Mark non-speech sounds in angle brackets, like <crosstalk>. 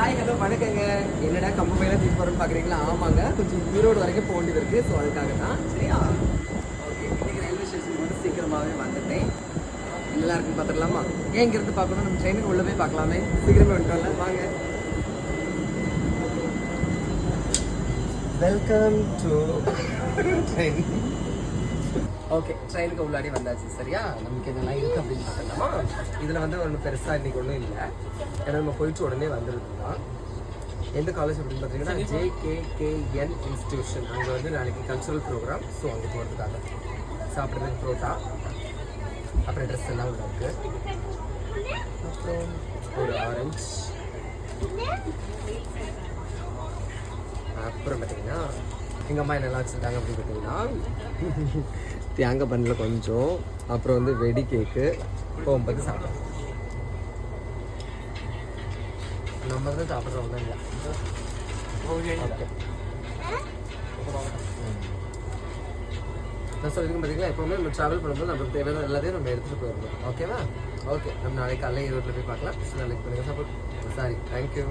Hi hello வணக்கங்க. என்னடா கம்பு பையில தூக்கி போகிறோம்னு பார்க்குறீங்களா ஆமாங்க. கொஞ்சம் ஈரோடு வரைக்கும் போக வேண்டியது இருக்குது ஸோ அதுக்காக தான் சரியா? ஓகே இன்னைக்கு ரயில்வே ஸ்டேஷன் வந்து சீக்கிரமாகவே வந்துட்டேன். நல்லா இருக்குன்னு பார்த்துடலாமா ஏன் இங்கேருந்து பார்க்கணும் நம்ம ட்ரெயினுக்கு உள்ளே போய் பார்க்கலாமே. சீக்கிரமே வந்துட்டோம்ல. வாங்க. வெல்கம் டு ட்ரெயின் ஓகே ட்ரெயினுக்கு உள்ளாடி வந்தாச்சு. சரியா? நமக்கு இதெல்லாம் இருக்குது அப்படின்னு பார்த்துக்கலாமா இதில் வந்து ஒன்றும் பெருசாக இன்றைக்கி ஒன்றும் இல்லை. ஏன்னா நம்ம போயிட்டு உடனே வந்துருக்கலாம் எந்த காலேஜ் அப்படின்னு பார்த்தீங்கன்னா ஜேகேகேஎன் இன்ஸ்டிடியூஷன் அங்கே வந்து நாளைக்கு கல்ச்சுரல் ப்ரோக்ராம் ஸோ அங்கே போகிறதுக்காக சாப்பிட்றதுக்கு புரோட்டா. அப்புறம் ட்ரெஸ் எல்லாம் உள்ள இருக்குது அப்புறம் ஒரு ஆரஞ்சு அப்புறம் பார்த்தீங்கன்னா எங்கள் அம்மா என்னெல்லாம் வச்சுருக்காங்க அப்படின்னு பார்த்தீங்கன்னா <laughs> தேங்காய் பண்ணில் கொஞ்சம். அப்புறம் வந்து வெடி கேக்கு போகும்போது சாப்பிடுவோம் நம்ம தான் சாப்பிட்றோம் தான் இல்லை ஓகே நான் சொல்லியிருக்கேன் பார்த்தீங்களா எப்போவுமே நம்ம ட்ராவல் பண்ணும்போது நமக்கு தேவையான எல்லாத்தையும் நம்ம எடுத்துகிட்டு போயிடணும் ஓகேவா ஓகே நம்ம நாளைக்கு காலையில் ஈரோட்டில் போய் பார்க்கலாம் நாளைக்கு பண்ணுங்கள் சப்போர்ட் சாரி தேங்க்யூ